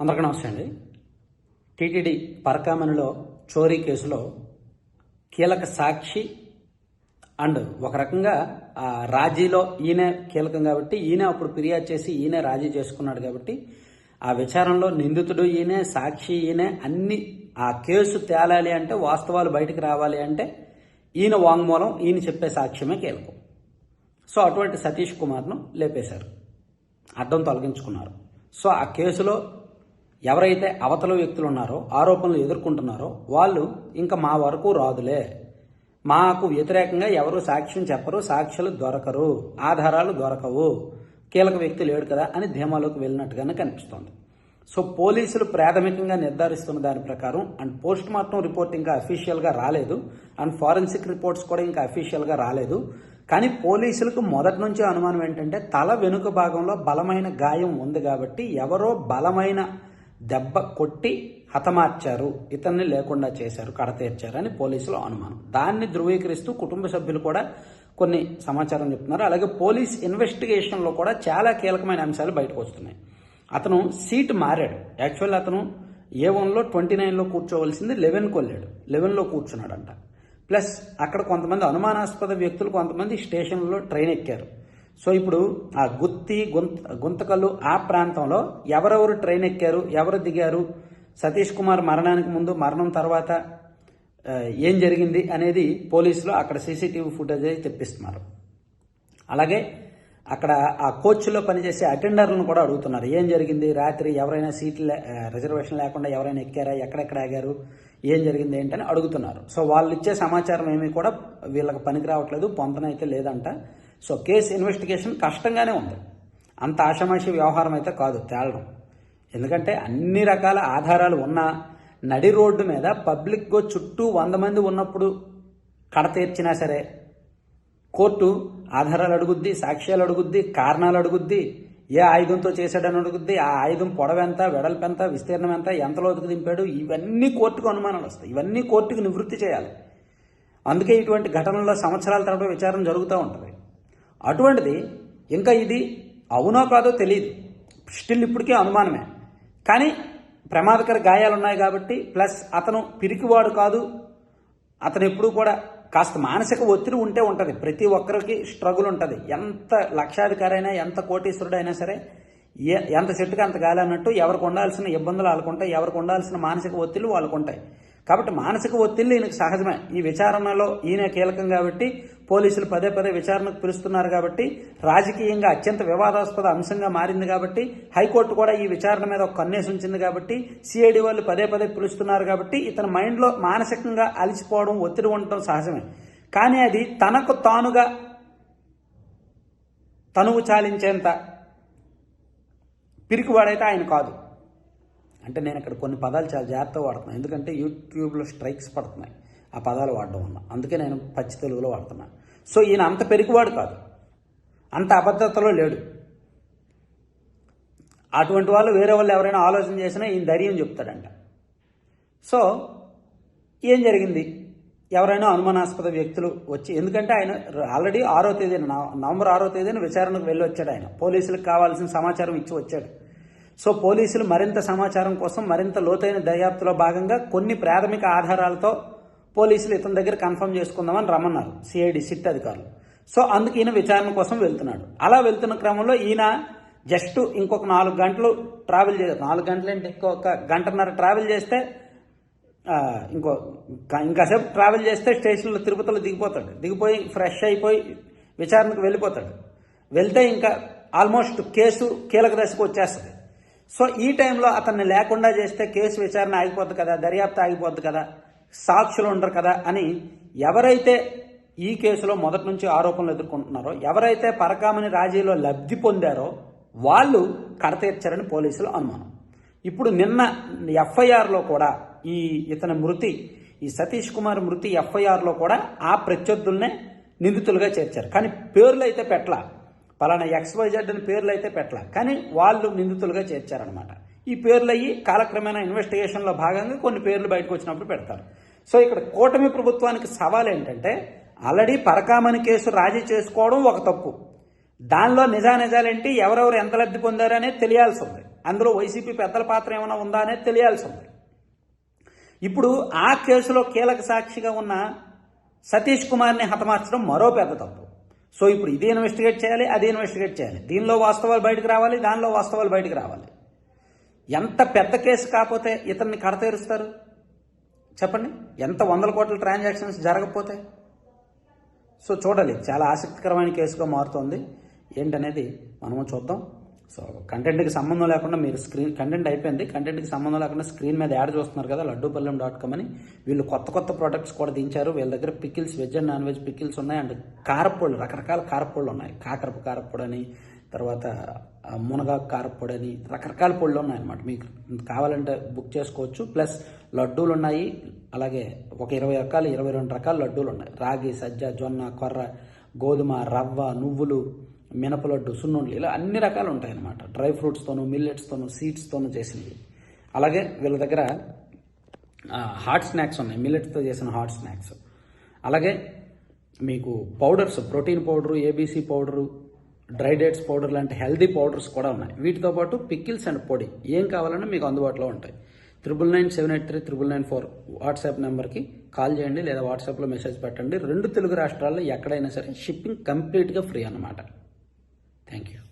అందరికీ నమస్తే అండి. టీటీడీ పరకామణిలో చోరీ కేసులో కీలక సాక్షి అండ్ ఒక రకంగా ఆ రాజీలో ఈయన కీలకం కాబట్టి ఈయన అప్పుడు ఫిర్యాదు చేసి ఈయన రాజీ చేసుకున్నాడు కాబట్టి ఆ విచారణలో నిందితుడు ఈయనే సాక్షి ఈయనే అన్ని ఆ కేసు తేలాలి అంటే వాస్తవాలు బయటకు రావాలి అంటే ఈయన వాంగ్మూలం ఈయన చెప్పే సాక్ష్యమే కీలకం. సో అటువంటి సతీష్ కుమార్ను లేపేశారు. అడ్డం తొలగించుకున్నారు. సో ఆ కేసులో ఎవరైతే అవతల వ్యక్తులు ఉన్నారో ఆరోపణలు ఎదుర్కొంటున్నారో వాళ్ళు ఇంకా మా వరకు రాదులే. మాకు వ్యతిరేకంగా ఎవరు సాక్ష్యం చెప్పరు సాక్ష్యాలు దొరకరు ఆధారాలు దొరకవు. కీలక వ్యక్తి లేడు కదా అని ధీమాలోకి వెళ్ళినట్టుగానే కనిపిస్తోంది. సో పోలీసులు ప్రాథమికంగా నిర్ధారిస్తున్న దాని ప్రకారం అండ్ పోస్ట్ మార్టం రిపోర్ట్ ఇంకా అఫీషియల్గా రాలేదు అండ్ ఫారెన్సిక్ రిపోర్ట్స్ కూడా ఇంకా అఫీషియల్గా రాలేదు. కానీ పోలీసులకు మొదటి నుంచి అనుమానం ఏంటంటే తల వెనుక భాగంలో బలమైన గాయం ఉంది కాబట్టి ఎవరో బలమైన దెబ్బ కొట్టి హతమార్చారు. ఇతన్ని లేకుండా చేశారు. కడతీర్చారని పోలీసులు అనుమానం. దాన్ని ధృవీకరిస్తూ కుటుంబ సభ్యులు కూడా కొన్ని సమాచారం చెప్తున్నారు. అలాగే పోలీస్ ఇన్వెస్టిగేషన్లో కూడా చాలా కీలకమైన అంశాలు బయటకు వస్తున్నాయి. అతను సీట్ మారాడు. యాక్చువల్ అతను ఏ వన్లో ట్వంటీ నైన్లో కూర్చోవలసింది లెవెన్కి వెళ్ళాడు. లెవెన్లో కూర్చున్నాడంట. ప్లస్ అక్కడ కొంతమంది అనుమానాస్పద వ్యక్తులు కొంతమంది స్టేషన్లో ట్రైన్ ఎక్కారు. సో ఇప్పుడు ఆ గుత్తి గుంత గుంతకల్లు ఆ ప్రాంతంలో ఎవరెవరు ట్రైన్ ఎక్కారు ఎవరు దిగారు సతీష్ కుమార్ మరణానికి ముందు మరణం తర్వాత ఏం జరిగింది అనేది పోలీసులు అక్కడ సీసీటీవీ ఫుటేజ్ అయితే తెప్పిస్తున్నారు. అలాగే అక్కడ ఆ కోచ్లో పనిచేసే అటెండర్లను కూడా అడుగుతున్నారు. ఏం జరిగింది? రాత్రి ఎవరైనా సీట్లు రిజర్వేషన్ లేకుండా ఎవరైనా ఎక్కారా? ఎక్కడెక్కడ ఆగారు? ఏం జరిగింది ఏంటని అడుగుతున్నారు. సో వాళ్ళు ఇచ్చే సమాచారం ఏమీ కూడా వీళ్ళకి పనికి రావట్లేదు. పొందనైతే లేదంట. సో కేసు ఇన్వెస్టిగేషన్ కష్టంగానే ఉంది. అంత ఆషమాషి వ్యవహారం అయితే కాదు తేలడం. ఎందుకంటే అన్ని రకాల ఆధారాలు ఉన్నా నడి రోడ్డు మీద పబ్లిక్గా చుట్టూ వంద మంది ఉన్నప్పుడు కడతీర్చినా సరే కోర్టు ఆధారాలు అడుగుద్ది సాక్ష్యాలు అడుగుద్ది కారణాలు అడుగుద్ది ఏ ఆయుధంతో చేశాడని అడుగుద్ది ఆ ఆయుధం పొడవెంత వెడల్పెంత విస్తీర్ణం ఎంత ఎంత లోతుకు దింపాడు ఇవన్నీ కోర్టుకు అనుమానాలు వస్తాయి. ఇవన్నీ కోర్టుకు నివృత్తి చేయాలి. అందుకే ఇటువంటి ఘటనల్లో సంవత్సరాల తరబడి విచారణ జరుగుతూ ఉంటుంది. అటువంటిది ఇంకా ఇది అవునో కాదో తెలియదు స్టిల్ ఇప్పటికే అనుమానమే. కానీ ప్రమాదకర గాయాలు ఉన్నాయి కాబట్టి ప్లస్ అతను పిరికివాడు కాదు. అతను ఎప్పుడు కూడా కాస్త మానసిక ఒత్తిడి ఉంటే ఉంటుంది. ప్రతి ఒక్కరికి స్ట్రగుల్ ఉంటుంది. ఎంత లక్షాధికారి అయినా ఎంత కోటీశ్వరుడు అయినా సరే ఏ ఎంత చెట్టుకు అంత గాలి అన్నట్టు ఎవరికి ఉండాల్సిన ఇబ్బందులు వాళ్ళకుంటాయి. ఎవరికి ఉండాల్సిన మానసిక ఒత్తిళ్ళు వాళ్ళకు ఉంటాయి కాబట్టి మానసిక ఒత్తిళ్ళు ఈయనకు సహజమే. ఈ విచారణలో ఈయన కీలకం కాబట్టి పోలీసులు పదే పదే విచారణకు పిలుస్తున్నారు కాబట్టి రాజకీయంగా అత్యంత వివాదాస్పద అంశంగా మారింది కాబట్టి హైకోర్టు కూడా ఈ విచారణ మీద ఒక కన్నేసి ఉంచింది కాబట్టి సిఐడి వాళ్ళు పదే పదే పిలుస్తున్నారు కాబట్టి ఇతని మైండ్లో మానసికంగా అలిసిపోవడం ఒత్తిడి ఉండటం సహజమే. కానీ అది తనకు తానుగా తనువు చాలించేంత పిరికివాడైతే ఆయన కాదు. అంటే నేను ఇక్కడ కొన్ని పదాలు చాలా జాగ్రత్తగా వాడుతున్నాను. ఎందుకంటే యూట్యూబ్లో స్ట్రైక్స్ పడుతున్నాయి. ఆ పదాలు వాడడం వల్ల. అందుకే నేను పచ్చి తెలుగులో వాడుతున్నాను సో ఈయన అంత పెరిగివాడు కాదు. అంత అబద్ధతలో లేడు. అటువంటి వాళ్ళు వేరే వాళ్ళు ఎవరైనా ఆలోచన చేసినా ఈయన ధైర్యం చెప్తాడంట. సో ఏం జరిగింది? ఎవరైనా అనుమానాస్పద వ్యక్తులు వచ్చి ఎందుకంటే ఆయన ఆల్రెడీ ఆరో తేదీన నవ- నవంబర్ ఆరో తేదీన విచారణకు వెళ్ళి వచ్చాడు ఆయన. పోలీసులకు కావాల్సిన సమాచారం ఇచ్చి వచ్చాడు. సో పోలీసులు మరింత సమాచారం కోసం మరింత లోతైన దర్యాప్తులో భాగంగా కొన్ని ప్రాథమిక ఆధారాలతో పోలీసులు ఇతని దగ్గర కన్ఫర్మ్ చేసుకుందామని రమ్మన్నారు. సిఐడి సిట్ అధికారులు. సో అందుకు ఈయన విచారణ కోసం వెళ్తున్నాడు. అలా వెళ్తున్న క్రమంలో ఈయన జస్ట్ ఇంకొక నాలుగు గంటలు ట్రావెల్ చే నాలుగు గంటలు అంటే ఇంకొక గంటన్నర ట్రావెల్ చేస్తే ఇంకో ఇంకా- ఇంకాసేపు ట్రావెల్ చేస్తే స్టేషన్లో తిరుపతిలో దిగిపోతాడు. దిగిపోయి ఫ్రెష్ అయిపోయి విచారణకు వెళ్ళిపోతాడు. వెళ్తే ఇంకా ఆల్మోస్ట్ కేసు కీలక దశకు వచ్చేస్తుంది. సో ఈ టైంలో అతన్ని లేకుండా చేస్తే కేసు విచారణ ఆగిపోద్ది కదా దర్యాప్తు ఆగిపోద్ది కదా సాక్షులు ఉండరు కదా అని ఎవరైతే ఈ కేసులో మొదటి నుంచి ఆరోపణలు ఎదుర్కొంటున్నారో ఎవరైతే పరకామని రాజీలో లబ్ధి పొందారో వాళ్ళు కడతీర్చారని పోలీసులు అనుమానం. ఇప్పుడు నిన్న ఎఫ్ఐఆర్లో కూడా ఈ ఇతని మృతి ఈ సతీష్ కుమార్ మృతి ఎఫ్ఐఆర్లో కూడా ఆ ప్రత్యర్థుల్నే నిందితులుగా చేర్చారు. కానీ పేర్లు అయితే పెట్టలా. పలానా ఎక్స్వైజెడ్ అని పేర్లు అయితే పెట్టలే. కానీ వాళ్ళు నిందితులుగా చేర్చారనమాట ఈ పేర్లు అయ్యి కాలక్రమేణా ఇన్వెస్టిగేషన్లో భాగంగా కొన్ని పేర్లు బయటకు వచ్చినప్పుడు పెడతారు. సో ఇక్కడ కూటమి ప్రభుత్వానికి సవాల్ ఏంటంటే ఆల్రెడీ పరకామని కేసు రాజీ చేసుకోవడం ఒక తప్పు. దానిలో నిజానిజాలేంటి ఎవరెవరు ఎంత లబ్ధి పొందారు అనేది తెలియాల్సి ఉంది. అందులో వైసీపీ పెద్దల పాత్ర ఏమైనా ఉందా అనేది తెలియాల్సి ఉంది. ఇప్పుడు ఆ కేసులో కీలక సాక్షిగా ఉన్న సతీష్ కుమార్ని హతమార్చడం మరో పెద్ద తప్పు. సో ఇప్పుడు ఇది ఇన్వెస్టిగేట్ చేయాలి అది ఇన్వెస్టిగేట్ చేయాలి. దీనిలో వాస్తవాలు బయటకు రావాలి దానిలో వాస్తవాలు బయటకు రావాలి. ఎంత పెద్ద కేసు కాకపోతే ఇతన్ని కడతేరుస్తారు చెప్పండి. ఎంత వందల కోట్ల ట్రాన్సాక్షన్స్ జరగకపోతే? సో చూడాలి. చాలా ఆసక్తికరమైన కేసుగా మారుతోంది. ఏంటనేది మనము చూద్దాం. సో కంటెంట్కి సంబంధం లేకుండా మీరు స్క్రీన్ కంటెంట్ అయిపోయింది. కంటెంట్కి సంబంధం లేకుండా స్క్రీన్ మీద యాడ్ చూస్తున్నారు కదా లడ్డూపల్లెం డాట్ కామ్ అని. వీళ్ళు కొత్త కొత్త ప్రొడక్ట్స్ కూడా దించారు. వీళ్ళ దగ్గర pickles veg and non veg pickles ఉన్నాయి. అండ్ కారపొళ్ళు రకరకాల కారపొళ్ళు ఉన్నాయి. కాకరపు కారపొడి అని తర్వాత మునగాకు కారపొడి అని రకరకాల పొళ్ళు ఉన్నాయి అనమాట మీకు. కావాలంటే బుక్ చేసుకోవచ్చు. ప్లస్ లడ్డూలు ఉన్నాయి. అలాగే ఒక ఇరవై రకాలు ఇరవై రెండు రకాల లడ్డూలు ఉన్నాయి. రాగి సజ్జ జొన్న కొర్ర గోధుమ రవ్వ నువ్వులు మినప లడ్డు సున్నుండలు ఇలా అన్ని రకాలు ఉంటాయి అన్నమాట డ్రై ఫ్రూట్స్తోను మిల్లెట్స్తోను సీడ్స్తోనూ చేసినవి అలాగే వీళ్ళ దగ్గర హాట్ స్నాక్స్ ఉన్నాయి. మిల్లెట్స్తో చేసిన హాట్ స్నాక్స్. అలాగే మీకు powders protein powder ABC powder dry dates powder లాంటి హెల్దీ పౌడర్స్ కూడా ఉన్నాయి. వీటితో పాటు పికిల్స్ అండ్ పొడి ఏం కావాలన్నా మీకు అందుబాటులో ఉంటాయి. Triple nine seven eight three triple nine four WhatsApp నెంబర్కి కాల్ చేయండి లేదా వాట్సాప్లో మెసేజ్ పెట్టండి. రెండు తెలుగు రాష్ట్రాల్లో ఎక్కడైనా సరే షిప్పింగ్ కంప్లీట్గా ఫ్రీ అన్నమాట. Thank you.